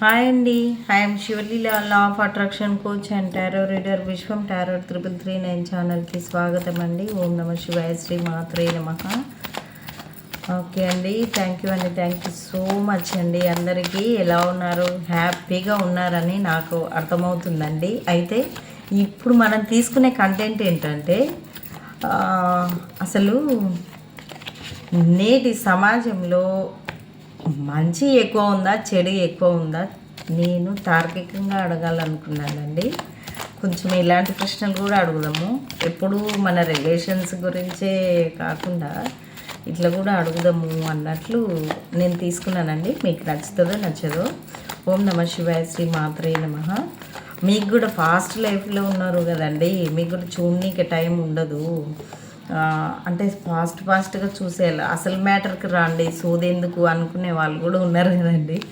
Hi అండి. I'm Sivaleela law of attraction coach and tarot reader Vishwam tarot triple three nine ఛానల్కి స్వాగతం అండి. ఓం నమ శివాయ శ్రీ మాత్రే నమ. ఓకే అండి థ్యాంక్ యూ అండి థ్యాంక్ యూ సో మచ్ అండి. అందరికీ ఎలా ఉన్నారు? హ్యాపీగా ఉన్నారని నాకు అర్థమవుతుందండి. అయితే ఇప్పుడు మనం తీసుకునే కంటెంట్ ఏంటంటే అసలు నేటి సమాజంలో మంచి ఎక్కువ ఉందా చెడు ఎక్కువ ఉందా? నేను తార్కికంగా అడగాలనుకున్నానండి. కొంచెం ఇలాంటి ప్రశ్నలు కూడా అడుగుదాము. ఎప్పుడు మన రిలేషన్స్ గురించే కాకుండా ఇట్లా కూడా అడుగుదాము అన్నట్లు నేను తీసుకున్నానండి. మీకు నచ్చుతుందో నచ్చదో. ఓం నమ శివాయ శ్రీ మాత్రే నమ. మీకు కూడా ఫాస్ట్ లైఫ్లో ఉన్నారు కదండి. మీకు కూడా చూడనీకి టైం ఉండదు. అంటే ఫాస్ట్ ఫాస్ట్గా చూసేయాలి. అసలు మ్యాటర్కి రాండి సోదెందుకు అనుకునే వాళ్ళు కూడా ఉన్నారు కదండి.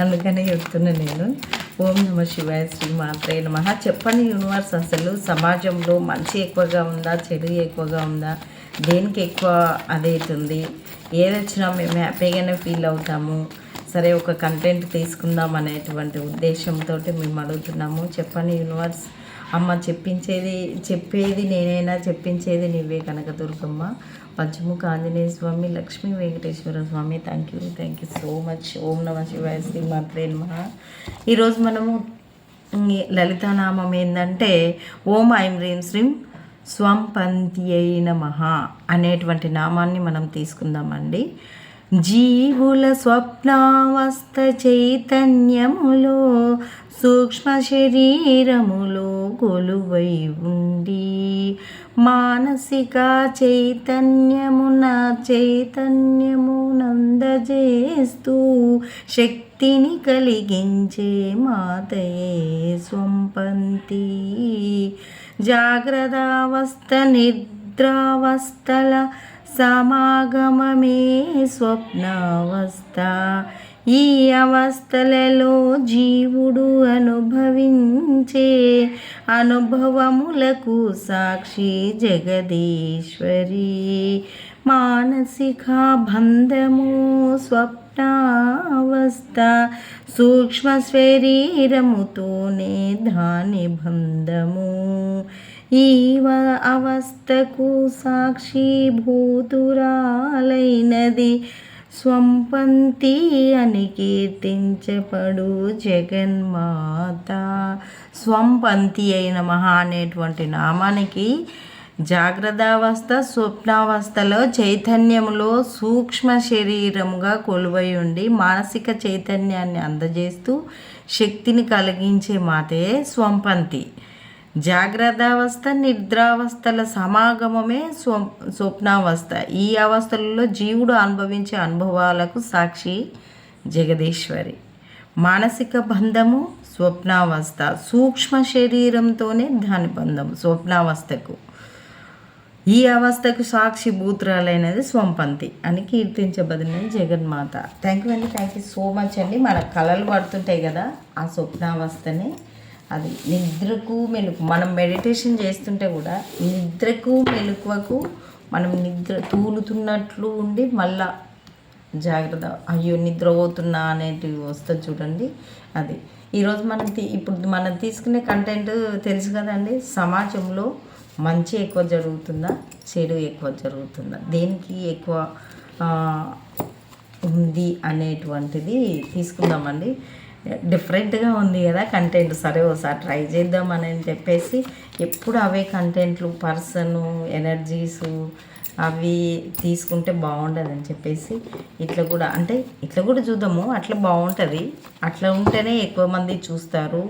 అందుకనే చెప్తున్నాను నేను. ఓం నమ శివాయ శ్రీ మాత్రే నమ. చెప్పండి యూనివర్స్ అసలు సమాజంలో మంచి ఎక్కువగా ఉందా చెడు ఎక్కువగా ఉందా? దేనికి ఎక్కువ అదైతుంది ఏది వచ్చినా మేము హ్యాపీగానే ఫీల్ అవుతాము. సరే ఒక కంటెంట్ తీసుకుందాం అనేటువంటి ఉద్దేశంతో మేము అడుగుతున్నాము. చెప్పండి యూనివర్స్ అమ్మ చెప్పించేది చెప్పేది నేనైనా చెప్పించేది నువ్వే కనుక Durgamma Panchamukha Anjaneya Swami Lakshmi Venkateswara Swami. Thank you thank you so much ఓం నమ శివాయ శ్రీ మాత్రే నమ. ఈరోజు మనము లలితానామం ఏంటంటే ఓం ఐం హ్రీం శ్రీం స్వంపంత్యై నమః అనేటువంటి నామాన్ని మనం తీసుకుందామండి. జీవుల స్వప్నావస్థ చైతన్యములో సూక్ష్మ శరీరములో కొలువై ఉండి మానసిక చైతన్యమున చైతన్యమునందజేస్తూ శక్తిని కలిగించే మాతయే స్వంపంతి. జాగ్రత్తావస్థ నిద్రావస్థల సమాగమమే స్వప్నావస్థ. ఈ అవస్థలలో జీవుడు అనుభవించే అనుభవములకు సాక్షి జగదీశ్వరి. మానసిక బంధము స్వప్నావస్థ సూక్ష్మ శరీరముతోనే దాని బంధము. ఈ వ- అవస్థకు సాక్షిభూతురాలైనది స్వంపంతి అని కీర్తించబడు జగన్మాత. స్వంపంతి అయిన మహా అనేటువంటి నామానికి జాగ్రత్తావస్థ స్వప్నావస్థలో చైతన్యములో సూక్ష్మ శరీరముగా కొలువై ఉండి మానసిక చైతన్యాన్ని అందజేస్తూ శక్తిని కలిగించే మాతే స్వంపంతి. జాగ్రత్తావస్థ నిద్రావస్థల సమాగమమే స్వ స్వప్నావస్థ. ఈ అవస్థలలో జీవుడు అనుభవించే అనుభవాలకు సాక్షి జగదీశ్వరి. మానసిక బంధము స్వప్నావస్థ. సూక్ష్మ శరీరంతోనే దాని బంధం స్వప్నావస్థకు. ఈ అవస్థకు సాక్షి భూతురాలైనది స్వంపంతి అని కీర్తించబడినది జగన్మాత. థ్యాంక్ యూ అండి. థ్యాంక్ యూ సో మచ్ అండి. మన కళలు పడుతుంటాయి కదా ఆ స్వప్నావస్థని అది నిద్రకు మెలకు మనం మెడిటేషన్ చేస్తుంటే కూడా నిద్రకు మెలకువకు మనం నిద్ర తూలుతున్నట్లు ఉండి మళ్ళా జాగ్రత్త అయ్యో నిద్ర పోతున్నా అనేటివి వస్తుంది చూడండి. అది ఈరోజు మనం తీ- ఇప్పుడు మనం తీసుకునే కంటెంట్ తెలుసు కదండి సమాజంలో మంచి ఎక్కువ జరుగుతుందా చెడు ఎక్కువ జరుగుతుందా? దేనికి ఎక్కువ ఉంది అనేటువంటిది తీసుకుందామండి. డిఫరెంట్గా ఉంది కదా కంటెంట్ సరే ఒకసారి ట్రై చేద్దామని చెప్పేసి ఎప్పుడు అవే కంటెంట్లు పర్సన్ ఎనర్జీసు అవి తీసుకుంటే బాగుంటుందని చెప్పేసి ఇట్లా కూడా అంటే ఇట్లా కూడా చూద్దాము. అట్లా బాగుంటుంది. అట్లా ఉంటేనే ఎక్కువ మంది చూస్తారు.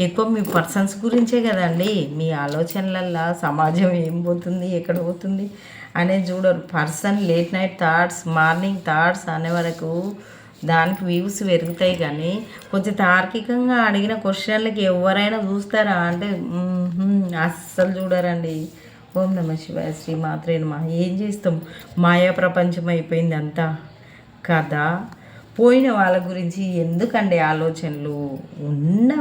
ఎక్కువ మీ పర్సన్స్ గురించే కదండి. మీ ఆలోచనలల్లో సమాజం ఏం పోతుంది ఎక్కడ పోతుంది అనేది చూడరు. Person late night thoughts morning thoughts అనే వరకు దానికి వ్యూస్ పెరుగుతాయి కానీ కొంచెం తార్కికంగా అడిగిన క్వశ్చన్లకి ఎవరైనా చూస్తారా? అంటే అస్సలు చూడరండి. ఓం నమ శివాయ శ్రీ ఏం చేస్తాం? మాయా ప్రపంచం అయిపోయింది అంతా. కదా? పోయిన వాళ్ళ గురించి ఎందుకండి ఆలోచనలు? ఉన్న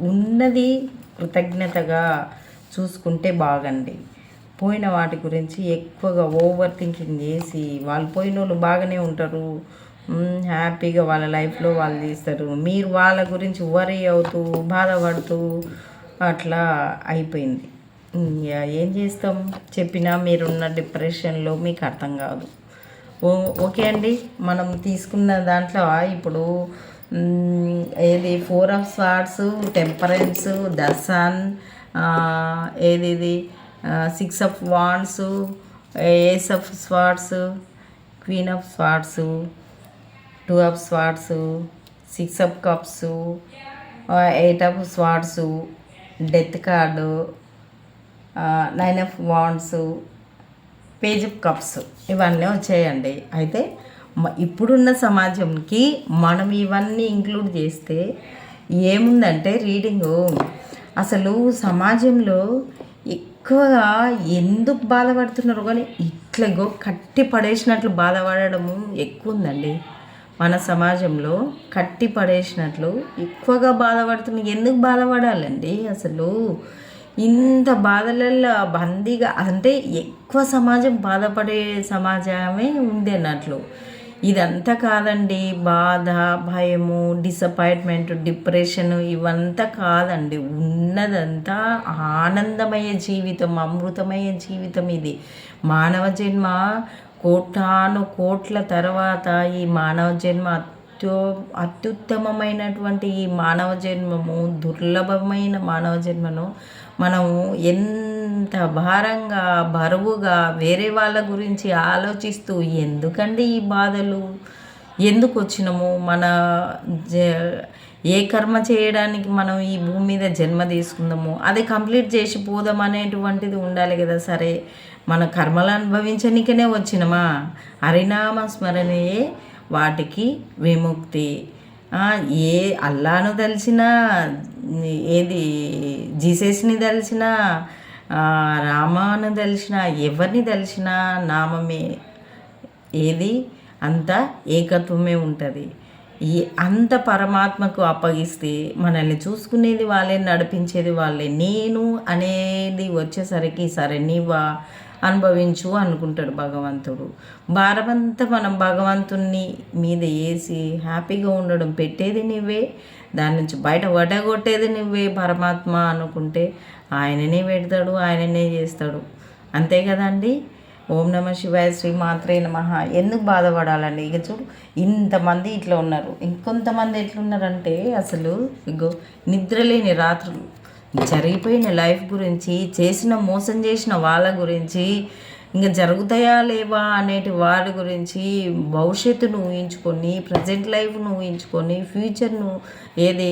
ఉన్నది కృతజ్ఞతగా చూసుకుంటే బాగండి. పోయిన వాటి గురించి ఎక్కువగా ఓవర్ థింకింగ్ చేసి వాళ్ళు పోయిన వాళ్ళు బాగానే ఉంటారు. హ్యాపీగా వాళ్ళ లైఫ్లో వాళ్ళు తీస్తారు. మీరు వాళ్ళ గురించి వరీ అవుతూ బాధపడుతూ అట్లా అయిపోయింది. ఏం చేస్తాం? చెప్పినా మీరున్న డిప్రెషన్లో మీకు అర్థం కాదు. ఓ ఓకే అండి. మనం తీసుకున్న దాంట్లో ఇప్పుడు ఏది four of swords temperance the sun ఏది ఇది? Six of wands ace of swords queen of swords two of swords six of cups eight of swords death card nine of wands page of cups ఇవన్నీ వచ్చాయండి. అయితే ఇప్పుడున్న సమాజంకి మనం ఇవన్నీ include చేస్తే ఏముందంటే రీడింగు. అసలు సమాజంలో ఎక్కువగా ఎందుకు బాధపడుతున్నారు? కానీ ఇట్లాగో కట్టి పడేసినట్లు బాధపడడము ఎక్కువ ఉందండి మన సమాజంలో కట్టి పడేసినట్లు ఎక్కువగా బాధపడుతున్న ఎందుకు బాధపడాలండి? అసలు ఇంత బాధలలో బందీగా అంటే ఎక్కువ సమాజం బాధపడే సమాజమే ఉంది అన్నట్లు ఇదంతా కాదండి. బాధ భయము డిసప్పాయింట్మెంట్ డిప్రెషన్ ఇవంతా కాదండి. ఉన్నదంతా ఆనందమయ జీవితం అమృతమయ జీవితం ఇది. మానవ జన్మ కోటాను కోట్ల తర్వాత ఈ మానవ జన్మ అత్యో అత్యుత్తమమైనటువంటి ఈ మానవ జన్మము దుర్లభమైన మానవ జన్మను మనము ఎంత భారంగా బరువుగా వేరే వాళ్ళ గురించి ఆలోచిస్తూ ఎందుకండి ఈ బాధలు? ఎందుకు వచ్చినాము? మన జ ఏ కర్మ చేయడానికి మనం ఈ భూమి మీద జన్మ తీసుకుందాము అది కంప్లీట్ చేసి పోదాం అనేటువంటిది ఉండాలి కదా సరే. మన కర్మలు అనుభవించనికనే వచ్చినమా? హరినామ స్మరణయే వాటికి విముక్తి. ఏ అల్లాను తెలిసినా ఏది జీసస్ని తెలిసినా రామాను తెలిసినా ఎవరిని తెలిసినా నామమే. ఏది? అంత ఏకత్వమే ఉంటుంది. ఈ అంత పరమాత్మకు అప్పగిస్తే మనల్ని చూసుకునేది వాళ్ళే నడిపించేది వాళ్ళే. నేను అనేది వచ్చేసరికి సరే నీవా అనుభవించు అనుకుంటాడు భగవంతుడు. భారమంతా మనం భగవంతుణ్ణి మీద వేసి హ్యాపీగా ఉండడం పెట్టేది నువ్వే దాని నుంచి బయట వడగొట్టేది నువ్వే పరమాత్మ అనుకుంటే ఆయననే పెడతాడు ఆయననే చేస్తాడు. అంతే కదండి? ఓం నమ శివాయ శ్రీ మాత్రే నమ. ఎందుకు బాధపడాలండి? ఇక చూడు ఇంతమంది ఇట్లా ఉన్నారు. ఇంకొంతమంది ఎట్లున్నారంటే అసలు ఇగో నిద్రలేని రాత్రులు. జరిగిపోయిన లైఫ్ గురించి చేసిన మోసం చేసిన వాళ్ళ గురించి ఇంకా జరుగుతాయా లేవా అనేటి వాటి గురించి భవిష్యత్తును ఊహించుకొని ప్రజెంట్ లైఫ్ను ఊహించుకొని ఫ్యూచర్ను ఏది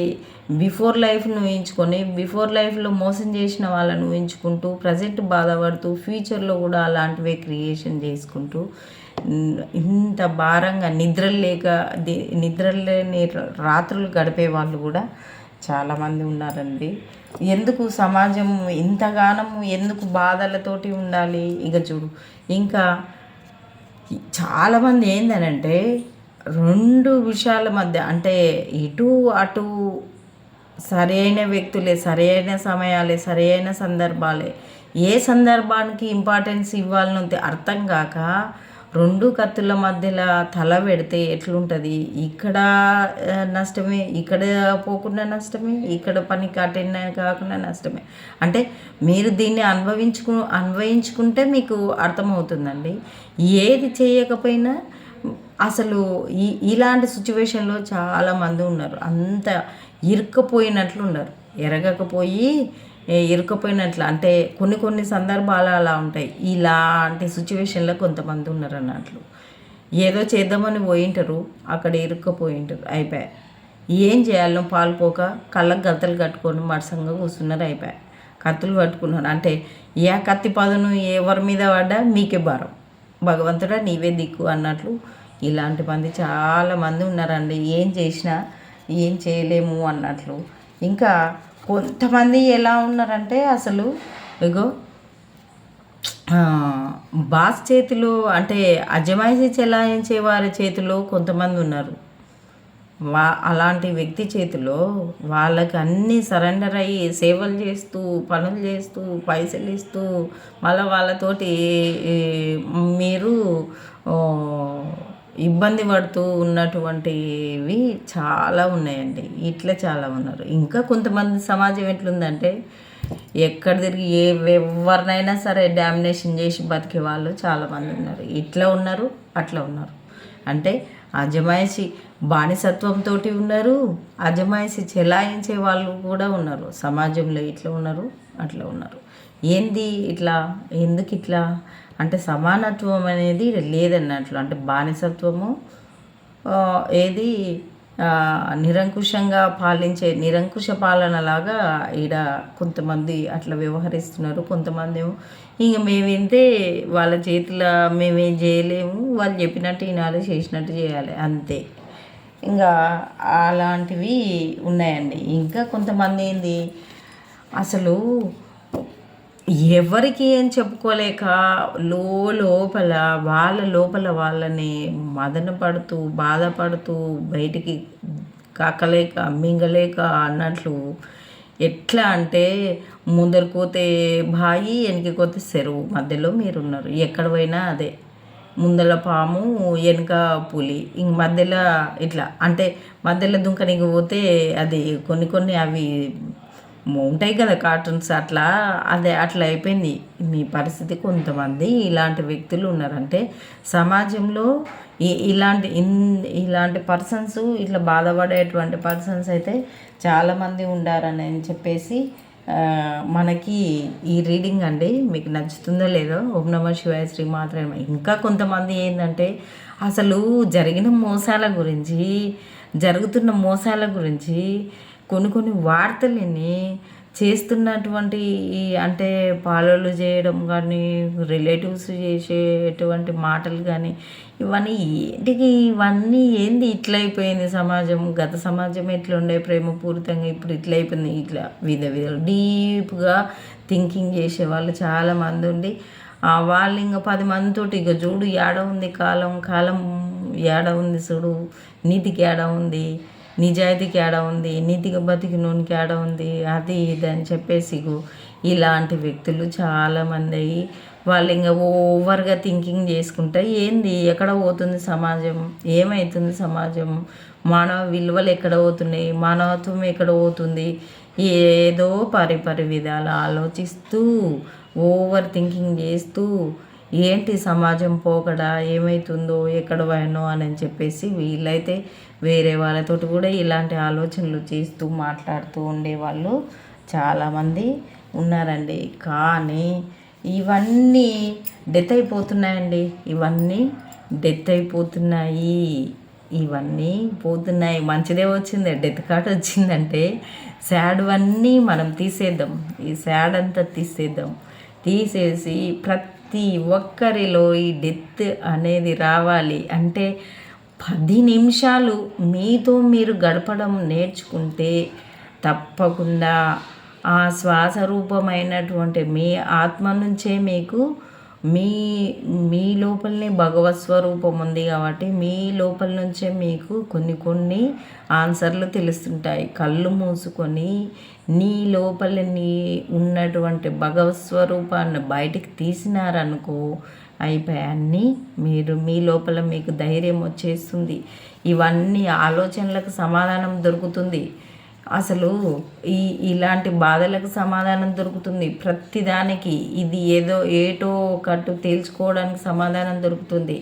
బిఫోర్ లైఫ్ను ఊహించుకొని బిఫోర్ లైఫ్లో మోసం చేసిన వాళ్ళను ఊహించుకుంటూ ప్రజెంట్ బాధపడుతూ ఫ్యూచర్లో కూడా అలాంటివే క్రియేషన్ చేసుకుంటూ ఇంత భారంగా నిద్రలు లేక ది- రాత్రులు గడిపే వాళ్ళు కూడా చాలామంది ఉన్నారండి. ఎందుకు సమాజం ఇంతగానము ఎందుకు బాధలతోటి ఉండాలి? ఇక చూడు. ఇంకా చాలామంది ఏందనంటే రెండు విషయాల మధ్య అంటే ఇటు అటు సరైన వ్యక్తులే సరైన సమయాలే సరైన సందర్భాలే. ఏ సందర్భానికి ఇంపార్టెన్స్ ఇవ్వాలనో అర్థం కాక రెండు కత్తుల మధ్యలో తల పెడితే ఎట్లుంటుంది? ఇక్కడ నష్టమే ఇక్కడ పోకుండా నష్టమే ఇక్కడ పని అటెండ్ కాకుండా నష్టమే. అంటే మీరు దీన్ని అనుభవించుకు అన్వయించుకుంటే మీకు అర్థమవుతుందండి. ఏది చేయకపోయినా అసలు ఈ ఇలాంటి సిచ్యువేషన్లో చాలామంది ఉన్నారు. అంత ఇరుక్కపోయినట్లు ఉన్నారు ఎరగకపోయి ఇరుక్కపోయినట్లు. అంటే కొన్ని కొన్ని సందర్భాలు అలా ఉంటాయి. ఇలాంటి సిచ్యువేషన్లో కొంతమంది ఉన్నారు అన్నట్లు ఏదో చేద్దామని పోయింటారు అక్కడ ఇరుక్కుపోయింటారు అయిపోయా ఏం చేయాలో పాలుపోక కళ్ళకు గతలు కట్టుకొని మరసంగా కూర్చున్నారు అయిపోయా కత్తులు పట్టుకున్నారు. అంటే ఏ కత్తి పదును ఎవరి మీద పడ్డా మీకే భారం. భగవంతుడా నీవే దిక్కు అన్నట్లు ఇలాంటి మంది చాలామంది ఉన్నారండి. ఏం చేసినా ఏం చేయలేము అన్నట్లు. ఇంకా కొంతమంది ఎలా ఉన్నారంటే అసలు ఇగో బాస్ చేతిలో అంటే అజమాయిషి చెలాయించే వారి చేతిలో కొంతమంది ఉన్నారు. వా అలాంటి వ్యక్తి చేతిలో వాళ్ళకి అన్నీ సరెండర్ అయ్యి సేవలు చేస్తూ పనులు చేస్తూ పైసలు ఇస్తూ మళ్ళీ వాళ్ళతోటి మీరు ఇబ్బంది పడుతూ ఉన్నటువంటివి చాలా ఉన్నాయండి. ఇట్లా చాలా ఉన్నారు. ఇంకా కొంతమంది సమాజం ఎట్లుందంటే ఎక్కడ తిరిగి ఏ ఎవరినైనా సరే డామినేషన్ చేసి బతికే వాళ్ళు చాలామంది ఉన్నారు. ఇట్లా ఉన్నారు అట్లా ఉన్నారు. అంటే అజమాయిషి బానిసత్వంతో ఉన్నారు అజమాయిషి చెలాయించే వాళ్ళు కూడా ఉన్నారు. సమాజంలో ఇట్లా ఉన్నారు అట్లా ఉన్నారు. ఏంది ఇట్లా? ఎందుకు ఇట్లా అంటే సమానత్వం అనేది లేదన్నట్లు అంటే బానిసత్వము ఏది నిరంకుశంగా పాలించే నిరంకుశ పాలనలాగా ఈడ కొంతమంది అట్లా వ్యవహరిస్తున్నారు కొంతమంది ఏమో ఇంక మేము వాళ్ళ చేతిలో మేమేం చేయలేము వాళ్ళు చెప్పినట్టు వినాలి చేసినట్టు చేయాలి. అంతే. ఇంకా అలాంటివి ఉన్నాయండి. ఇంకా కొంతమంది ఏంది అసలు ఎవరికి ఏం చెప్పుకోలేక లో లోపల వాళ్ళ లోపల వాళ్ళని మదన పడుతూ బాధపడుతూ బయటికి కాకలేక మింగలేక అన్నట్లు ఎట్లా అంటే ముందరికి పోతే బాయి వెనక్కి పోతే చెరువు మధ్యలో మీరున్నారు. ఎక్కడ పోయినా అదే. ముందల పాము వెనుక పులి. ఇంక మధ్యలో ఇట్లా. అంటే మధ్యలో దుంకనికి పోతే అది కొన్ని కొన్ని అవి ఉంటాయి కదా కార్టూన్స్ అట్లా. అదే అట్లా అయిపోయింది. మీ పరిస్థితి కొంతమంది ఇలాంటి వ్యక్తులు ఉన్నారంటే సమాజంలో ఇలాంటి ఇన్ ఇలాంటి పర్సన్స్ ఇట్లా బాధపడేటువంటి పర్సన్స్ అయితే చాలామంది ఉండారని చెప్పేసి మనకి ఈ రీడింగ్ అండి మీకు నచ్చుతుందో లేదో ఓం నమ శివాయ శ్రీ మాత్రమే. ఇంకా కొంతమంది ఏంటంటే అసలు జరిగిన మోసాల గురించి జరుగుతున్న మోసాల గురించి కొన్ని కొన్ని వార్తలని చేస్తున్నటువంటి ఈ అంటే పాలలు చేయడం కానీ రిలేటివ్స్ చేసేటువంటి మాటలు కానీ ఇవన్నీ ఏంటికి ఇవన్నీ ఏంది ఇట్లయిపోయింది సమాజం? గత సమాజం ఎట్లుండే? ఉండే ప్రేమపూరితంగా ఇప్పుడు ఇట్లయిపోయింది. ఇట్లా విధ విధ డీప్గా థింకింగ్ చేసే వాళ్ళు చాలామంది ఉండి వాళ్ళు ఇంకా పది మందితోటి ఇక చూడు ఏడ ఉంది కాలం? కాలం ఏడ ఉంది చూడు? నీతికి ఏడ ఉంది? నిజాయితీకి ఏడ ఉంది నీతిగా బతికినోనికి ఏడ ఉంది అది ఇది అని చెప్పేసి ఇలాంటి వ్యక్తులు చాలామంది అయ్యి వాళ్ళు ఇంకా ఓవర్గా థింకింగ్ చేసుకుంటే ఏంది? ఎక్కడ పోతుంది సమాజం? ఏమవుతుంది సమాజం? మానవ విలువలు ఎక్కడ పోతున్నాయి? మానవత్వం ఎక్కడ పోతుంది? ఏదో పరిపరి విధాలు ఆలోచిస్తూ ఓవర్ థింకింగ్ చేస్తూ ఏంటి సమాజం పోకడా? ఏమవుతుందో ఎక్కడ పోయానో? అని చెప్పేసి వీళ్ళైతే వేరే వాళ్ళతోటి కూడా ఇలాంటి ఆలోచనలు చేస్తూ మాట్లాడుతూ ఉండేవాళ్ళు చాలామంది ఉన్నారండి. కానీ ఇవన్నీ డెత్ అయిపోతున్నాయండి. ఇవన్నీ డెత్ అయిపోతున్నాయి. ఇవన్నీ పోతున్నాయి. మంచిదే వచ్చింది. డెత్ కార్డ్ వచ్చిందంటే శాడ్వన్నీ మనం తీసేద్దాం. ఈ శాడ్ అంతా తీసేద్దాం. తీసేసి ప్రతి ఒక్కరిలో ఈ డెత్ అనేది రావాలి. అంటే పది నిమిషాలు మీతో మీరు గడపడం నేర్చుకుంటే తప్పకుండా ఆ శ్వాస రూపమైనటువంటి మీ ఆత్మ నుంచే మీకు మీ మీ లోపలనే భగవత్ స్వరూపం ఉంది కాబట్టి మీ లోపల నుంచే మీకు కొన్ని కొన్ని ఆన్సర్లు తెలుస్తుంటాయి. కళ్ళు మూసుకొని నీ లోపల నీ ఉన్నటువంటి భగవత్ స్వరూపాన్ని బయటికి తీసినారనుకో అయిపోయి అన్నీ మీరు మీ లోపల మీకు ధైర్యం వచ్చేస్తుంది. ఇవన్నీ ఆలోచనలకు సమాధానం దొరుకుతుంది. అసలు ఈ ఇలాంటి బాధలకు సమాధానం దొరుకుతుంది. ప్రతిదానికి ఇది ఏదో ఏటో ఒకటి తేల్చుకోవడానికి సమాధానం దొరుకుతుంది.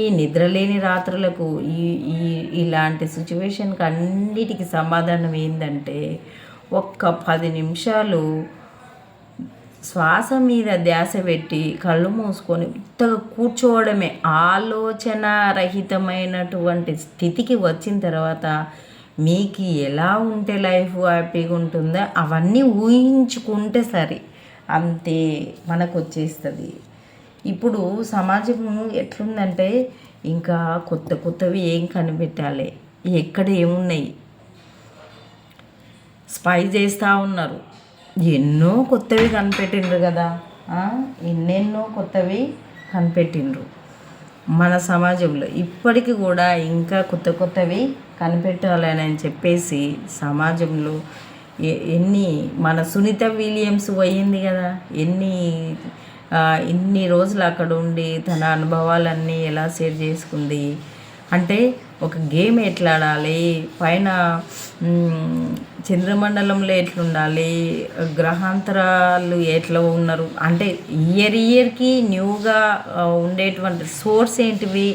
ఈ నిద్రలేని రాత్రులకు ఈ ఈ ఇలాంటి సిచ్యువేషన్కి అన్నిటికీ సమాధానం ఏంటంటే ఒక్క పది నిమిషాలు శ్వాస మీద ధ్యాస పెట్టి కళ్ళు మూసుకొని ఉత్తగా కూర్చోవడమే ఆలోచన రహితమైనటువంటి స్థితికి వచ్చిన తర్వాత మీకు ఎలా ఉంటే లైఫ్ హ్యాపీగా ఉంటుందో అవన్నీ ఊహించుకుంటే సరే. అంతే మనకు వచ్చేస్తుంది. ఇప్పుడు సమాజం ఎట్లుందంటే ఇంకా కొత్త కొత్తవి ఏం కనిపెట్టాలి. ఎక్కడ ఏమున్నాయి? స్పై చేస్తూ ఉన్నారు. ఎన్నో కొత్తవి కనిపెట్టిండ్రు కదా. ఎన్నెన్నో కొత్తవి కనిపెట్టిండ్రు. మన సమాజంలో ఇప్పటికి కూడా ఇంకా కొత్త కొత్తవి కనిపెట్టాలని అని చెప్పేసి సమాజంలో ఎన్ని మన సునీత విలియమ్స్ పోయింది కదా. ఎన్ని ఇన్ని రోజులు అక్కడ ఉండి తన అనుభవాలన్నీ ఎలా షేర్ చేసుకుంది. అంటే ఒక గేమ్ ఎట్లా ఆడాలి పైన చంద్రమండలంలో ఎట్లుండాలి? గ్రహాంతరాలు ఎట్లా ఉన్నారు? అంటే ఇయర్ ఇయర్కి న్యూగా ఉండేటువంటి సోర్స్ ఏంటివి?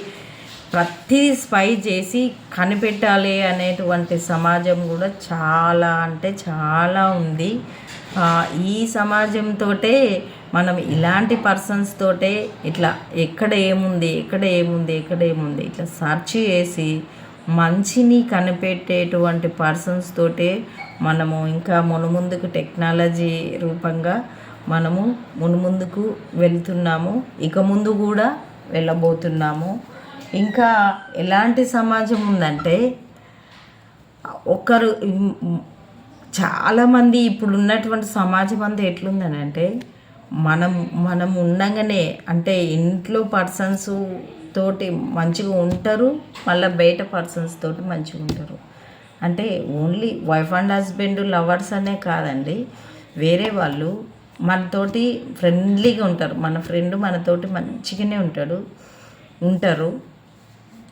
ప్రతి స్పై చేసి కనిపెట్టాలి అనేటువంటి సమాజం కూడా చాలా అంటే చాలా ఉంది. ఈ సమాజంతో మనం ఇలాంటి పర్సన్స్ తోటే ఇట్లా ఎక్కడ ఏముంది ఎక్కడ ఏముంది ఎక్కడ ఏముంది ఇట్లా సెర్చ్ చేసి మంచిని కనిపెట్టేటువంటి పర్సన్స్ తోటే మనము ఇంకా మునుముందుకు టెక్నాలజీ రూపంగా మనము మునుముందుకు వెళ్తున్నాము. ఇక ముందు కూడా వెళ్ళబోతున్నాము. ఇంకా ఎలాంటి సమాజం ఉందంటే ఒకరు చాలామంది ఇప్పుడు ఉన్నటువంటి సమాజం అంతా ఎట్లుందని అంటే మనం మనం ఉండగానే అంటే ఇంట్లో పర్సన్స్ తోటి మంచిగా ఉంటారు మళ్ళీ బయట పర్సన్స్ తోటి మంచిగా ఉంటారు. అంటే only wife and husband lovers అనే కాదండి వేరే వాళ్ళు మనతోటి ఫ్రెండ్లీగా ఉంటారు. మన ఫ్రెండ్ మనతోటి మంచిగానే ఉంటాడు ఉంటారు.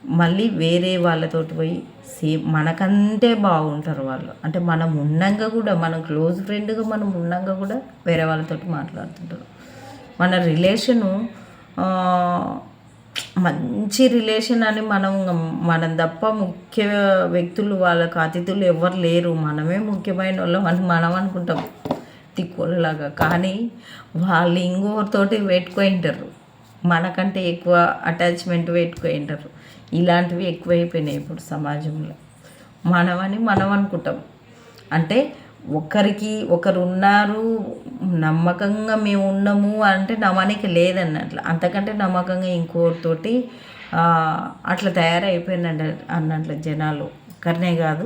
మళ్ళీ వేరే వాళ్ళతోటి పోయి సేమ్ మనకంటే బాగుంటారు వాళ్ళు. అంటే మనం ఉన్నాక కూడా మనం క్లోజ్ ఫ్రెండ్గా మనం ఉన్నాక కూడా వేరే వాళ్ళతోటి మాట్లాడుతుంటారు. మన రిలేషను మంచి రిలేషన్ అని మనం మనం తప్ప ముఖ్య వ్యక్తులు వాళ్ళకి అతిథులు ఎవరు లేరు. మనమే ముఖ్యమైన వాళ్ళం అని మనం అనుకుంటాం. తిక్కులలాగా కానీ వాళ్ళు ఇంకోరితోటి పెట్టుకుంటారు మనకంటే ఎక్కువ అటాచ్మెంట్ పెట్టుకుంటారు ఇలాంటివి ఎక్కువైపోయినాయి ఇప్పుడు సమాజంలో. మనవని మనం అనుకుంటాం అంటే ఒకరికి ఒకరు ఉన్నారు నమ్మకంగా మేము ఉన్నాము అంటే నమ్మనికి లేదన్నట్లు. అంతకంటే నమ్మకంగా ఇంకోరితోటి అట్లా తయారైపోయినండి అన్నట్లు జనాలు. కరనే కాదు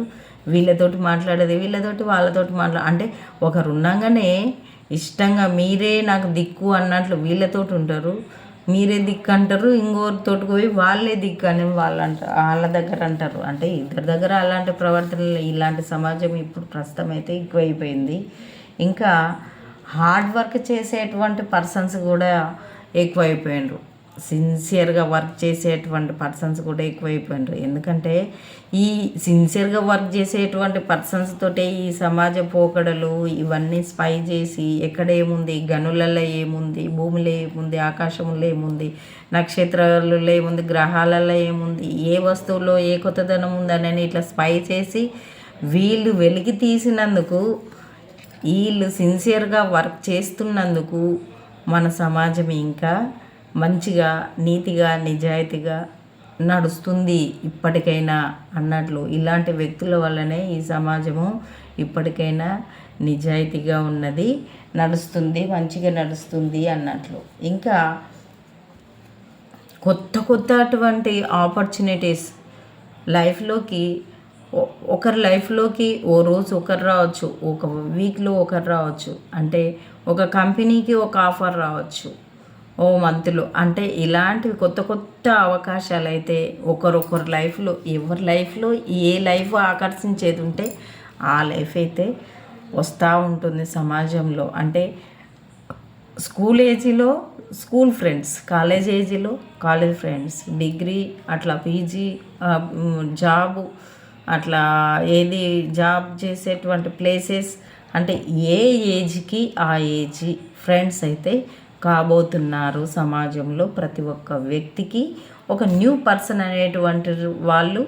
వీళ్ళతోటి మాట్లాడేది వీళ్ళతోటి వాళ్ళతోటి మాట్లా అంటే ఒకరు ఉన్నాగానే ఇష్టంగా మీరే నాకు దిక్కు అన్నట్లు వీళ్ళతోటి ఉంటారు. మీరే దిక్కు అంటారు ఇంకోరితోటి పోయి వాళ్ళే దిక్కు అని వాళ్ళు అంటారు వాళ్ళ దగ్గర అంటారు. అంటే ఇద్దరి దగ్గర అలాంటి ప్రవర్తనలు ఇలాంటి సమాజం ఇప్పుడు ప్రస్తుతం అయితే ఎక్కువైపోయింది. ఇంకా హార్డ్ వర్క్ చేసేటువంటి పర్సన్స్ కూడా ఎక్కువైపోయినారు. సిన్సియర్గా వర్క్ చేసేటువంటి పర్సన్స్ కూడా ఎక్కువైపోయినారు. ఎందుకంటే ఈ సిన్సియర్గా వర్క్ చేసేటువంటి పర్సన్స్ తోటే ఈ సమాజ పోకడలు ఇవన్నీ స్పై చేసి ఎక్కడ ఏముంది? గనులలో ఏముంది? భూమిలో ఏముంది? ఆకాశంలో ఏముంది? నక్షత్రాలలో ఏముంది? గ్రహాలలో ఏముంది? ఏ వస్తువులో ఏ కొత్తదనం ఉందనని ఇట్లా స్పై చేసి వీళ్ళు వెలికి తీసినందుకు వీళ్ళు సిన్సియర్గా వర్క్ చేస్తున్నందుకు మన సమాజం ఇంకా మంచిగా నీతిగా నిజాయితీగా నడుస్తుంది ఇప్పటికైనా అన్నట్లు. ఇలాంటి వ్యక్తుల వల్లనే ఈ సమాజము ఇప్పటికైనా నిజాయితీగా ఉన్నది నడుస్తుంది మంచిగా నడుస్తుంది అన్నట్లు. ఇంకా కొత్త కొత్త అటువంటి ఆపర్చునిటీస్ లైఫ్లోకి ఒకరి లైఫ్లోకి ఓ రోజు ఒకరు రావచ్చు ఒక వీక్లో ఒకరు రావచ్చు. అంటే ఒక కంపెనీకి ఒక ఆఫర్ రావచ్చు. ఓ మంత్లు. అంటే ఇలాంటివి కొత్త కొత్త అవకాశాలు అయితే ఒకరొకరు లైఫ్లో ఎవరి లైఫ్లో ఏ లైఫ్ ఆకర్షించేది ఉంటే ఆ లైఫ్ అయితే వస్తూ ఉంటుంది సమాజంలో. అంటే స్కూల్ ఏజీలో స్కూల్ ఫ్రెండ్స్ కాలేజ్ ఏజీలో కాలేజ్ ఫ్రెండ్స్ డిగ్రీ అట్లా పీజీ జాబు అట్లా ఏది జాబ్ చేసేటువంటి ప్లేసెస్ అంటే ఏ ఏజ్కి ఆ ఏజ్ ఫ్రెండ్స్ అయితే కాబోతున్నారు సమాజంలో ప్రతి ఒక్క వ్యక్తికి. ఒక న్యూ పర్సన్ అనేటువంటి వాళ్ళు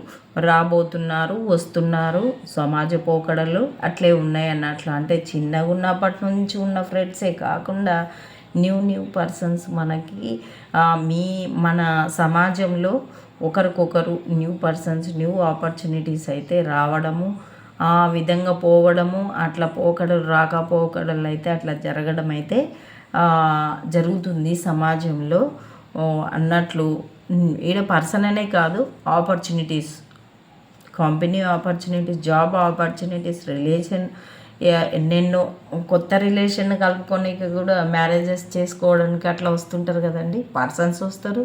రాబోతున్నారు వస్తున్నారు సమాజ పోకడలు అట్లే ఉన్నాయి అన్నట్లు. అంటే చిన్నగా ఉన్నప్పటి నుంచి ఉన్న ఫ్రెండ్సే కాకుండా న్యూ న్యూ పర్సన్స్ మనకి మీ మన సమాజంలో ఒకరికొకరు న్యూ పర్సన్స్ న్యూ ఆపర్చునిటీస్ అయితే రావడము ఆ విధంగా పోవడము అట్లా పోకడలు రాకపోకడలు అయితే అట్లా జరగడం అయితే జరుగుతుంది సమాజంలో. అన్నట్లు ఈడ పర్సన్ అనే కాదు opportunities. Company opportunities job opportunities relation ఎన్నెన్నో కొత్త రిలేషన్ కలుపుకోనికి కూడా మ్యారేజెస్ చేసుకోవడానికి అట్లా వస్తుంటారు కదండి. పర్సన్స్ వస్తారు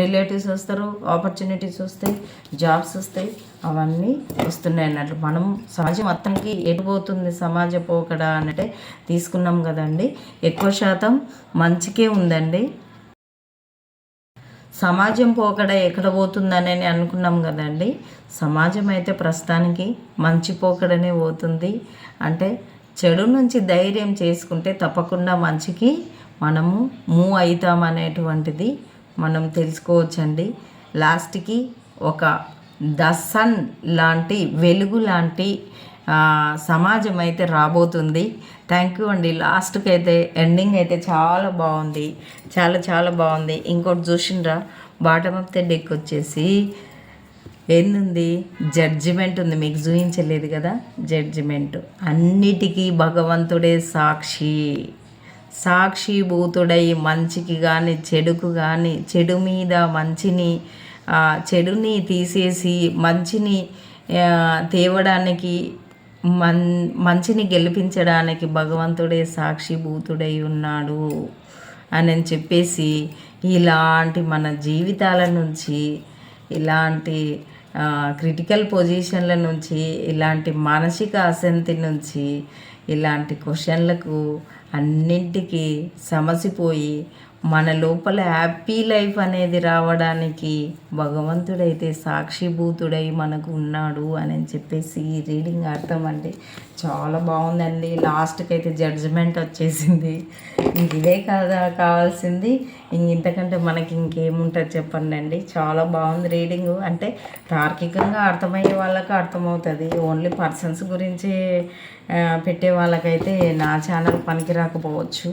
రిలేటివ్స్ వస్తారు ఆపర్చునిటీస్ వస్తాయి జాబ్స్ వస్తాయి. అవన్నీ వస్తున్నాయి అన్నట్లు. మనం సమాజం మొత్తానికి ఎటు పోతుంది సమాజ పోకడ అంటే తీసుకున్నాం కదండి. ఎక్కువ శాతం మంచికే ఉందండి. సమాజం పోకడ ఎక్కడ పోతుందనే అనుకున్నాం కదండి. సమాజం అయితే ప్రస్తుతానికి మంచి పోకడనే పోతుంది. అంటే చెడు నుంచి ధైర్యం చేసుకుంటే తప్పకుండా మంచికి మనము మూవ్ అవుతామనేటువంటిది మనం తెలుసుకోవచ్చండి. లాస్ట్కి ఒక ద సన్ లాంటి వెలుగు లాంటి సమాజం అయితే రాబోతుంది. థ్యాంక్ యూ అండి. లాస్ట్కి అయితే ఎండింగ్ అయితే చాలా బాగుంది. చాలా చాలా బాగుంది. ఇంకోటి చూసిండ్రా? బాటమ్ ఆఫ్ ద డెక్ వచ్చేసి ఏంది జడ్జిమెంట్ ఉంది. మీకు చూపించలేదు కదా? జడ్జిమెంట్ అన్నిటికీ భగవంతుడే సాక్షి. సాక్షి భూతుడై మంచికి కానీ చెడుకు కానీ చెడు మీద మంచిని చెడుని తీసేసి మంచిని తేవడానికి మన్ మంచిని గెలిపించడానికి భగవంతుడే సాక్షిభూతుడై ఉన్నాడు అని చెప్పేసి ఇలాంటి మన జీవితాల నుంచి ఇలాంటి క్రిటికల్ పొజిషన్ల నుంచి ఇలాంటి మానసిక అశాంతి నుంచి ఇలాంటి క్వశ్చన్లకు అన్నింటికి సమసిపోయి మన లోపల హ్యాపీ లైఫ్ అనేది రావడానికి భగవంతుడైతే సాక్షిభూతుడై మనకు ఉన్నాడు అని చెప్పేసి ఈ రీడింగ్ అర్థం అండి చాలా బాగుందండి. లాస్ట్కి అయితే జడ్జిమెంట్ వచ్చేసింది. ఇంక ఇదే కదా కావాల్సింది. ఇంక ఇంతకంటే మనకి ఇంకేముంటుంది చెప్పండి అండి చాలా బాగుంది రీడింగ్ అంటే తార్కికంగా అర్థమయ్యే వాళ్ళకి అర్థమవుతుంది. ఓన్లీ పర్సన్స్ గురించి పెట్టే వాళ్ళకైతే నా ఛానల్ పనికి రాకపోవచ్చు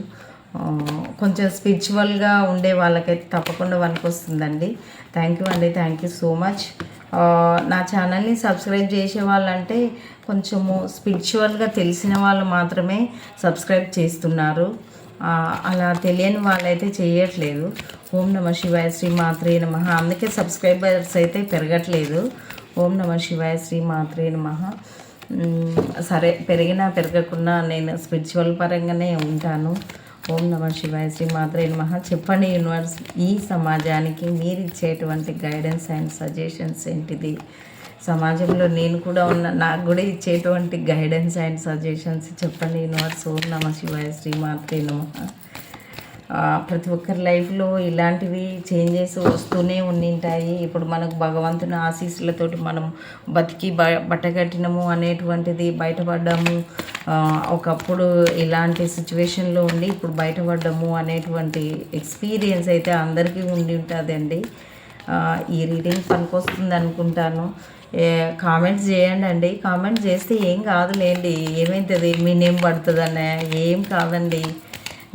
కొంచెం స్పిరిచువల్గా ఉండే వాళ్ళకైతే తప్పకుండా వస్తుందండి థ్యాంక్ యూ అండి. థ్యాంక్ యూ సో మచ్ నా ఛానల్ని సబ్స్క్రైబ్ చేసే వాళ్ళంటే కొంచెము స్పిరిచువల్గా తెలిసిన వాళ్ళు మాత్రమే సబ్స్క్రైబ్ చేస్తున్నారు. అలా తెలియని వాళ్ళైతే చేయట్లేదు. ఓం నమ శివాయ శ్రీ మాత్రే నమ. అందుకే సబ్స్క్రైబర్స్ అయితే పెరగట్లేదు. ఓం నమ శివాయ శ్రీ మాత్రే నమ. సరే పెరిగినా పెరగకుండా నేను స్పిరిచువల్ పరంగానే ఉంటాను. ఓం నమ శివాయ. శ్రీ మాత్రే నమ. చెప్పండి యూనివర్స్ ఈ సమాజానికి మీరు ఇచ్చేటువంటి గైడెన్స్ అండ్ సజెషన్స్ ఏంటిది? సమాజంలో నేను కూడా ఉన్న నాకు కూడా ఇచ్చేటువంటి గైడెన్స్ అండ్ సజెషన్స్ చెప్పండి యూనివర్స్. ఓం నమ శివాయ. శ్రీ మాత్రే నమ. ప్రతి ఒక్కరి లైఫ్లో ఇలాంటివి చేంజెస్ వస్తూనే ఉండింటాయి. ఇప్పుడు మనకు భగవంతుని ఆశీస్సులతోటి మనం బతికి బ బట్టగట్టినము అనేటువంటిది బయటపడ్డాము. ఒకప్పుడు ఇలాంటి సిచ్యువేషన్లో ఉండి ఇప్పుడు బయటపడ్డాము అనేటువంటి ఎక్స్పీరియన్స్ అయితే అందరికీ ఉండి ఉంటుందండి. ఈ రీడింగ్ పనికొస్తుంది అనుకుంటాను. కామెంట్స్ చేయండి అండి. కామెంట్స్ చేస్తే ఏం కాదులేండి. ఏమైతుంది మీ నేమ్ పడుతుందన్న ఏం కాదండి.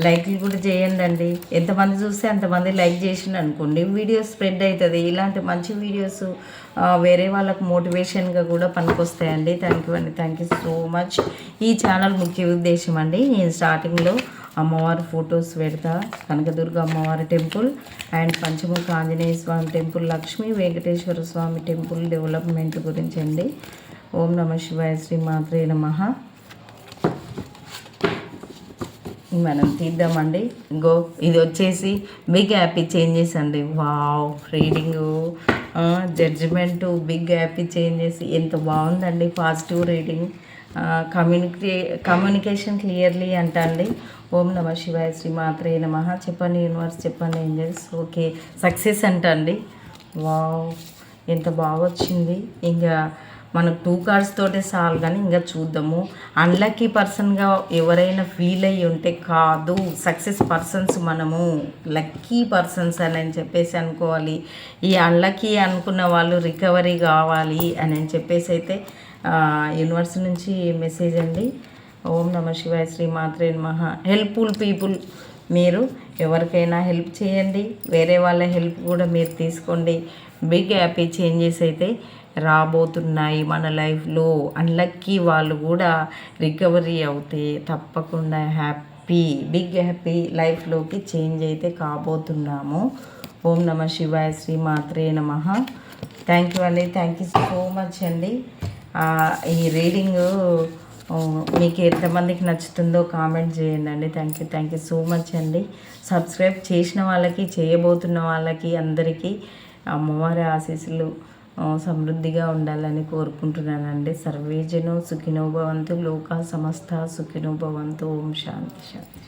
లైక్లు కూడా చేయండి అండి ఎంతమంది చూస్తే అంతమంది లైక్ చేసిండు అనుకోండి. వీడియోస్ స్ప్రెడ్ అవుతుంది ఇలాంటి మంచి వీడియోస్ వేరే వాళ్ళకు మోటివేషన్గా కూడా పనికొస్తాయండి. థ్యాంక్ యూ అండి. Thank you so much. ఈ ఛానల్ ముఖ్య ఉద్దేశం అండి నేను స్టార్టింగ్లో అమ్మవారి ఫొటోస్ పెడతా. కనకదుర్గ అమ్మవారి temple and Panchamukha Anjaneya Swami temple Lakshmi Venkateswara Swami temple development గురించి అండి. ఓం నమ శివాయ శ్రీ మాత్రే నమ. మనం తీద్దామండి. గో ఇది వచ్చేసి బిగ్ హ్యాపీ చేంజెస్ అండి. Wow reading. Judgement big happy changes. ఎంత బాగుందండి positive reading. Communication communication clearly అంట అండి ఓం నమ శివాయ శ్రీ మాత్రే నమ. చెప్పండి యూనివర్స్ చెప్పండి ఏంజల్స్. ఓకే సక్సెస్ అంట అండి వావ్ ఎంత బాగా వచ్చింది ఇంకా మనకు టూ కార్డ్స్ తోటే చాలు కానీ ఇంకా చూద్దాము. అన్లక్కీ పర్సన్గా ఎవరైనా ఫీల్ అయ్యి ఉంటే కాదు సక్సెస్ పర్సన్స్ మనము. లక్కీ పర్సన్స్ అని చెప్పేసి అనుకోవాలి. ఈ అన్లక్కీ అనుకున్న వాళ్ళు రికవరీ కావాలి అని చెప్పేసి అయితే యూనివర్స్ నుంచి మెసేజ్ అండి. ఓం నమ శివాయ శ్రీ మాత్రే మహా హెల్ప్ఫుల్ పీపుల్ మీరు ఎవరికైనా హెల్ప్ చేయండి. వేరే వాళ్ళ హెల్ప్ కూడా మీరు తీసుకోండి. బిగ్ హ్యాపీ చేంజెస్ అయితే రాబోతున్నాయి మన లైఫ్లో. అన్లక్కీ వాళ్ళు కూడా రికవరీ అవుతే తప్పకుండా హ్యాపీ బిగ్ హ్యాపీ లైఫ్లోకి చేంజ్ అయితే కాబోతున్నాము. ఓం నమ శివాయ శ్రీ మాత్రే నమ. థ్యాంక్ యూ అండి. థ్యాంక్ యూ సో మచ్ అండి. ఈ రీడింగ్ మీకు ఎంతమందికి నచ్చుతుందో కామెంట్ చేయండి అండి. Thank you thank you so much అండి. సబ్స్క్రైబ్ చేసిన వాళ్ళకి చేయబోతున్న వాళ్ళకి అందరికీ అమ్మవారి ఆశీస్సులు సమృద్ధిగా ఉండాలని కోరుకుంటున్నానండి. సర్వేజను సుఖినోభవంతు లోక సమస్త సుఖినోభవంతు ఓం శాంతి శాంతి.